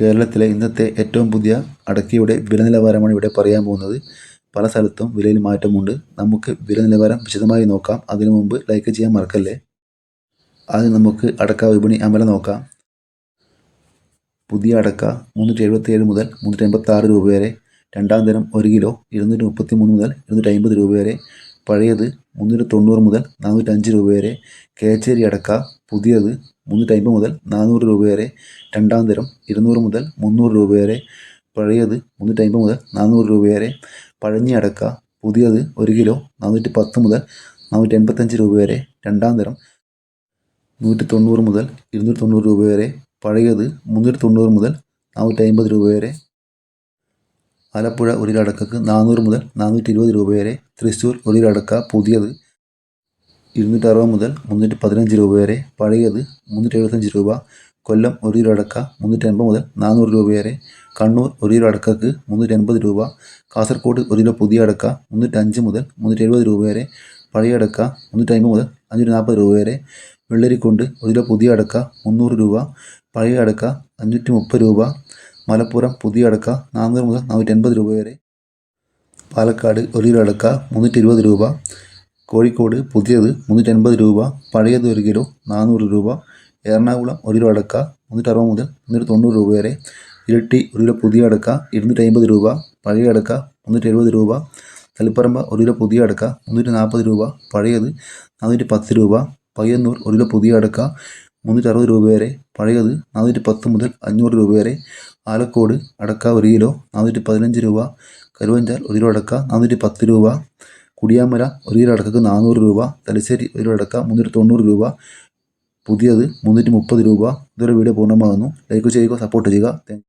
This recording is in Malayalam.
കേരളത്തിലെ ഇന്നത്തെ ഏറ്റവും പുതിയ അടക്കയുടെ വില നിലവാരമാണ് ഇവിടെ പറയാൻ പോകുന്നത്. പല സ്ഥലത്തും വിലയിൽ മാറ്റമുണ്ട്. നമുക്ക് വില നിലവാരം വിശദമായി നോക്കാം. അതിനു മുമ്പ് ലൈക്ക് ചെയ്യാൻ മറക്കല്ലേ? ആദ്യം നമുക്ക് അടക്ക വിപണി അമല നോക്കാം. പുതിയ അടക്ക മുന്നൂറ്റി എഴുപത്തി ഏഴ് മുതൽ മുന്നൂറ്റി എൺപത്തി ആറ് രൂപ വരെ. രണ്ടാം തരം ഒരു കിലോ ഇരുന്നൂറ്റി മുപ്പത്തി മൂന്ന് മുതൽ ഇരുന്നൂറ്റി അമ്പത് രൂപ വരെ. പഴയത് മുന്നൂറ്റി തൊണ്ണൂറ് മുതൽ നാനൂറ്റി അഞ്ച് രൂപ വരെ. കേച്ചേരി അടക്ക പുതിയത് മുന്നൂറ്റി ടൈപ്പ് മുതൽ നാനൂറ് രൂപ വരെ രണ്ടാം തരം ഇരുന്നൂറ് മുതൽ മുന്നൂറ് രൂപ വരെ പഴയത് മുന്നൂറ്റി ടൈപ്പ് മുതൽ നാനൂറ് രൂപ വരെ പഴഞ്ഞി അടക്ക പുതിയത് ഒരു കിലോ നാനൂറ്റി പത്ത് മുതൽ നാനൂറ്റി എൺപത്തഞ്ച് രൂപ വരെ രണ്ടാം തരം നൂറ്റി തൊണ്ണൂറ് മുതൽ ഇരുന്നൂറ്റി തൊണ്ണൂറ് രൂപ വരെ പഴയത് മുന്നൂറ്റി തൊണ്ണൂറ് മുതൽ നാനൂറ്റി അമ്പത് രൂപ വരെ ആലപ്പുഴ ഒരു കിലോ അടക്കക്ക് നാനൂറ് മുതൽ നാനൂറ്റി ഇരുപത് രൂപ വരെ തൃശ്ശൂർ ഒരു കിലോ അടക്ക പുതിയത് ഇരുന്നൂറ്റി അറുപത് മുതൽ മുന്നൂറ്റി പതിനഞ്ച് രൂപ വരെ. പഴയത് മുന്നൂറ്റി എഴുപത്തഞ്ച് രൂപ. കൊല്ലം ഒരു കിലോ അടക്ക മുന്നൂറ്റി അൻപത് മുതൽ നാനൂറ് രൂപ വരെ. കണ്ണൂർ ഒരു കിലോ അടക്കക്ക് മുന്നൂറ്റി അൻപത് രൂപ. കാസർഗോഡ് ഒരു കിലോ പുതിയ അടക്ക മുന്നൂറ്റി അഞ്ച് മുതൽ മുന്നൂറ്റി എഴുപത് രൂപ വരെ. പഴയ അടക്ക മുന്നൂറ്റി അൻപത് മുതൽ അഞ്ഞൂറ്റി നാൽപ്പത് രൂപ വരെ. വെള്ളരിക്കൊണ്ട് ഒരു കിലോ പുതിയ അടക്ക മുന്നൂറ് രൂപ. പഴയ അടക്ക അഞ്ഞൂറ്റി മുപ്പത് രൂപ. മലപ്പുറം പുതിയ അടക്ക നാനൂറ് മുതൽ നാനൂറ്റി എൺപത് രൂപ വരെ. പാലക്കാട് ഒരു കിലോ അടക്ക മുന്നൂറ്റി ഇരുപത് രൂപ. കോഴിക്കോട് പുതിയത് മുന്നൂറ്റി അൻപത് രൂപ പഴയത് ഒരു കിലോ നാനൂറ് രൂപ എറണാകുളം ഒരു കിലോ അടക്ക മുന്നൂറ്റി അറുപത് മുതൽ മുന്നൂറ്റി തൊണ്ണൂറ് രൂപ വരെ ഇരട്ടി ഒരു കിലോ പുതിയ അടക്ക ഇരുന്നൂറ്റി അമ്പത് രൂപ പഴയ അടക്ക മുന്നൂറ്റി എഴുപത് രൂപ തളിപ്പറമ്പ് ഒരു കിലോ പുതിയ അടക്ക മുന്നൂറ്റി നാൽപ്പത് രൂപ പഴയത് നാനൂറ്റി പത്ത് രൂപ പയ്യന്നൂർ ഒരു കിലോ പുതിയ അടക്ക മുന്നൂറ്റി അറുപത് രൂപ വരെ പഴയത് നാനൂറ്റി പത്ത് മുതൽ അഞ്ഞൂറ് രൂപ വരെ ആലക്കോട് അടക്ക ഒരു കിലോ നാനൂറ്റി പതിനഞ്ച് രൂപ കരുവഞ്ചാൽ ഒരു കിലോ അടക്ക നാനൂറ്റി പത്ത് രൂപ കുടിയാമല ഒരു കിലോ അടക്കക്ക് നാനൂറ് രൂപ തലശ്ശേരി ഒരു കിലോ അടക്ക മുന്നൂറ്റി തൊണ്ണൂറ് രൂപ പുതിയത് മുന്നൂറ്റി മുപ്പത് രൂപ. ഇതൊരു വീഡിയോ പൂർണമാകുന്നു. ലൈക്ക് ചെയ്യുക സപ്പോർട്ട് ചെയ്യുക. താങ്ക്